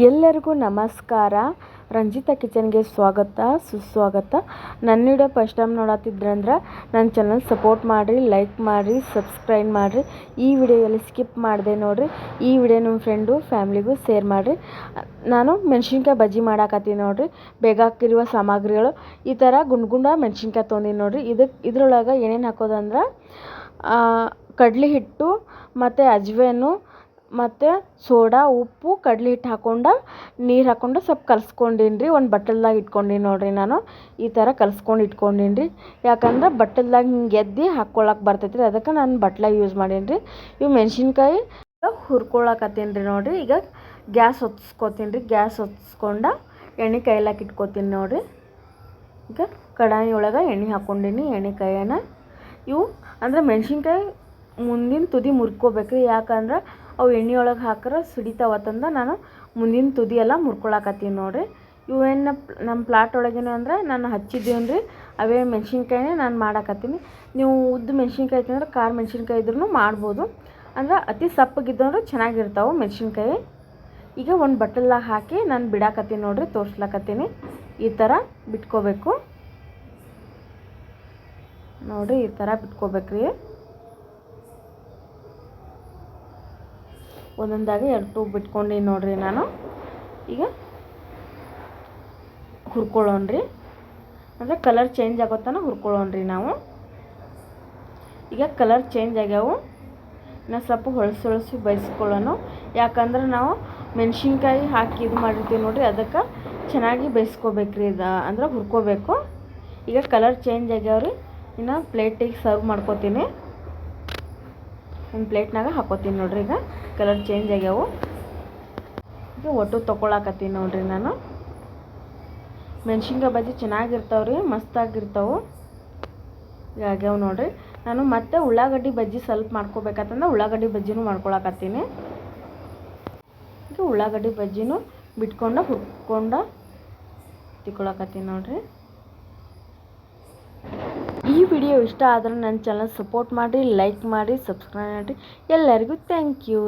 ಎಲ್ಲರಿಗೂ ನಮಸ್ಕಾರ. ರಂಜಿತಾ ಕಿಚನ್ಗೆ ಸ್ವಾಗತ, ಸುಸ್ವಾಗತ. ನನ್ನ ವಿಡಿಯೋ ಫಸ್ಟ್ ಟೈಮ್ ನೋಡತ್ತಿದ್ರಂದ್ರೆ ನನ್ನ ಚಾನಲ್ ಸಪೋರ್ಟ್ ಮಾಡಿರಿ ಲೈಕ್ ಮಾಡಿರಿ ಸಬ್ಸ್ಕ್ರೈಬ್ ಮಾಡಿರಿ. ಈ ವಿಡಿಯೋದಲ್ಲಿ ಸ್ಕಿಪ್ ಮಾಡಿದೆ ನೋಡಿರಿ. ಈ ವಿಡಿಯೋ ನಿಮ್ಮ ಫ್ರೆಂಡು ಫ್ಯಾಮ್ಲಿಗೂ ಶೇರ್ ಮಾಡಿರಿ. ನಾನು ಮೆಣಸಿನ್ಕಾಯಿ ಬಜ್ಜಿ ಮಾಡಾಕತ್ತೀನಿ ನೋಡಿರಿ. ಬೇಕಾಗಿರುವ ಸಾಮಗ್ರಿಗಳು. ಈ ಥರ ಗುಂಡು ಗುಂಡ ಮೆಣಸಿನ್ಕಾಯಿ ತೊಂದಿನಿ ನೋಡಿರಿ. ಇದಕ್ಕೆ ಇದ್ರೊಳಗೆ ಏನೇನು ಹಾಕೋದಂದ್ರೆ ಕಡ್ಲೆ ಹಿಟ್ಟು ಮತ್ತು ಅಜ್ವೇನು ಮತ್ತು ಸೋಡಾ, ಉಪ್ಪು, ಕಡ್ಲೆ ಹಿಟ್ಟು ಹಾಕ್ಕೊಂಡು ನೀರು ಹಾಕ್ಕೊಂಡು ಸ್ವಲ್ಪ ಕಲ್ಸ್ಕೊಂಡೀನಿ ರೀ ಒಂದು ಬಟ್ಟಲ್ದಾಗ ಇಟ್ಕೊಂಡೀನಿ ನೋಡಿರಿ ನಾನು. ಈ ಥರ ಕಲ್ಸ್ಕೊಂಡು ಇಟ್ಕೊಂಡೀನಿ ರೀ ಯಾಕಂದ್ರೆ ಬಟ್ಟಲ್ದಾಗ ಹಿಂಗೆ ಎದ್ದು ಹಾಕ್ಕೊಳ್ಳೋಕೆ ಬರ್ತೈತೆ ರೀ ಅದಕ್ಕೆ ನಾನು ಬಟ್ಲಾಗ ಯೂಸ್ ಮಾಡೀನಿ ರೀ ಇವು ಮೆಣಸಿನ್ಕಾಯಿ ಹುರ್ಕೊಳಕತ್ತೀನಿ ರೀ ನೋಡಿರಿ. ಈಗ ಗ್ಯಾಸ್ ಹೊತ್ಸ್ಕೊತೀನಿ ರೀ ಗ್ಯಾಸ್ ಹೊತ್ಸ್ಕೊಂಡು ಎಣ್ಣೆ ಕೈಲಾಕ ಇಟ್ಕೊತೀನಿ ನೋಡಿರಿ. ಈಗ ಕಡಾಯಿ ಒಳಗೆ ಎಣ್ಣೆ ಹಾಕ್ಕೊಂಡೀನಿ ಎಣ್ಣೆ ಕಾಯನ. ಇವು ಅಂದರೆ ಮೆಣಸಿನ್ಕಾಯಿ ಮುಂದಿನ ತುದಿ ಮುರ್ಕೋಬೇಕು ರೀ ಯಾಕಂದ್ರೆ ಅವು ಎಣ್ಣೆ ಒಳಗೆ ಹಾಕ್ರೆ ಸಿಡಿತಾವತ್ತಂದ ನಾನು ಮುಂದಿನ ತುದಿ ಎಲ್ಲ ಮುರ್ಕೊಳಕತ್ತೀನಿ ನೋಡಿರಿ. ಇವೇನು ನಮ್ಮ ಪ್ಲಾಟ್ ಒಳಗೇನು ಅಂದ್ರೆ ನಾನು ಹಚ್ಚಿದ್ದೀನಿ ರೀ ಅವೇ ಮೆಣಸಿನ್ಕಾಯಿನೇ ನಾನು ಮಾಡಾಕತ್ತೀನಿ. ನೀವು ಉದ್ದ ಮೆಣಸಿನ್ಕಾಯಿ ತಿಂದ್ರೆ ಖಾರ ಮೆಣಸಿನ್ಕಾಯಿ ಇದ್ರೂ ಮಾಡ್ಬೋದು. ಅಂದ್ರೆ ಅತಿ ಸಪ್ಪಗಿದ್ದಂದ್ರೆ ಚೆನ್ನಾಗಿರ್ತಾವೆ ಮೆಣಸಿನ್ಕಾಯಿ. ಈಗ ಒಂದು ಬಟ್ಟಲ್ದಾಗ ಹಾಕಿ ನಾನು ಬಿಡಾಕತ್ತೀನಿ ನೋಡಿರಿ, ತೋರ್ಸ್ಲಾಕತ್ತೀನಿ. ಈ ಥರ ಬಿಟ್ಕೋಬೇಕು. ನೋಡಿರಿ, ಈ ಥರ ಬಿಟ್ಕೋಬೇಕ್ರಿ. ಒಂದೊಂದಾಗಿ ಎರಡು ಟೂಬ್ ಬಿಟ್ಕೊಂಡೀನಿ ನೋಡ್ರಿ ನಾನು. ಈಗ ಹುರ್ಕೊಳ್ಳೋಣ್ರಿ. ಅಂದರೆ ಕಲರ್ ಚೇಂಜ್ ಆಗೋತನ ಹುರ್ಕೊಳ್ಳೋಣ್ರಿ ನಾವು. ಈಗ ಕಲರ್ ಚೇಂಜ್ ಆಗ್ಯಾವು. ಇನ್ನು ಸ್ವಲ್ಪ ಹೊಳಸಿ ಹೊಳಸಿ ಬೇಯಿಸ್ಕೊಳ್ಳೋಣ. ಯಾಕಂದ್ರೆ ನಾವು ಮೆಣಸಿನ್ಕಾಯಿ ಹಾಕಿ ಇದು ಮಾಡಿರ್ತೀವಿ ನೋಡಿರಿ, ಅದಕ್ಕೆ ಚೆನ್ನಾಗಿ ಬೇಯಿಸ್ಕೋಬೇಕ್ರಿ ಇದು, ಅಂದ್ರೆ ಹುರ್ಕೋಬೇಕು. ಈಗ ಕಲರ್ ಚೇಂಜ್ ಆಗ್ಯಾವ್ರಿ, ಇನ್ನು ಪ್ಲೇಟಿಗೆ ಸರ್ವ್ ಮಾಡ್ಕೋತೀನಿ. ಒಂದು ಪ್ಲೇಟ್ನಾಗ ಹಾಕೋತೀನಿ ನೋಡ್ರಿ ಈಗ. ಕಲರ್ ಚೇಂಜ್ ಆಗ್ಯಾವು. ಈಗ ಒಟ್ಟು ತೊಗೊಳಕತ್ತೀನಿ ನೋಡ್ರಿ ನಾನು. ಮೆಣ್ಸಿನ್ಕಾಯಿ ಬಜ್ಜಿ ಚೆನ್ನಾಗಿರ್ತಾವೆ ರೀ ಮಸ್ತಾಗಿರ್ತಾವೆ. ಈಗ ಆಗ್ಯಾವ ನೋಡ್ರಿ. ನಾನು ಮತ್ತೆ ಉಳ್ಳಾಗಡ್ಡಿ ಬಜ್ಜಿ ಸ್ವಲ್ಪ ಮಾಡ್ಕೋಬೇಕಂತಂದ್ರೆ ಉಳ್ಳಾಗಡ್ಡಿ ಬಜ್ಜಿನೂ ಮಾಡ್ಕೊಳಕತ್ತೀನಿ. ಈಗ ಉಳ್ಳಾಗಡ್ಡಿ ಬಜ್ಜಿನೂ ಬಿಟ್ಕೊಂಡು ಹುರ್ಕೊಂಡು ತಿಕ್ಕೊಳಕತ್ತೀನಿ ನೋಡ್ರಿ. ವಿಡಿಯೋ ಇಷ್ಟ ಆದರೆ ನನ್ನ ಚಾನಲ್ ಸಪೋರ್ಟ್ ಮಾಡಿರಿ ಲೈಕ್ ಮಾಡಿ ಸಬ್ಸ್ಕ್ರೈಬ್ ಮಾಡಿರಿ. ಎಲ್ಲರಿಗೂ ಥ್ಯಾಂಕ್ ಯು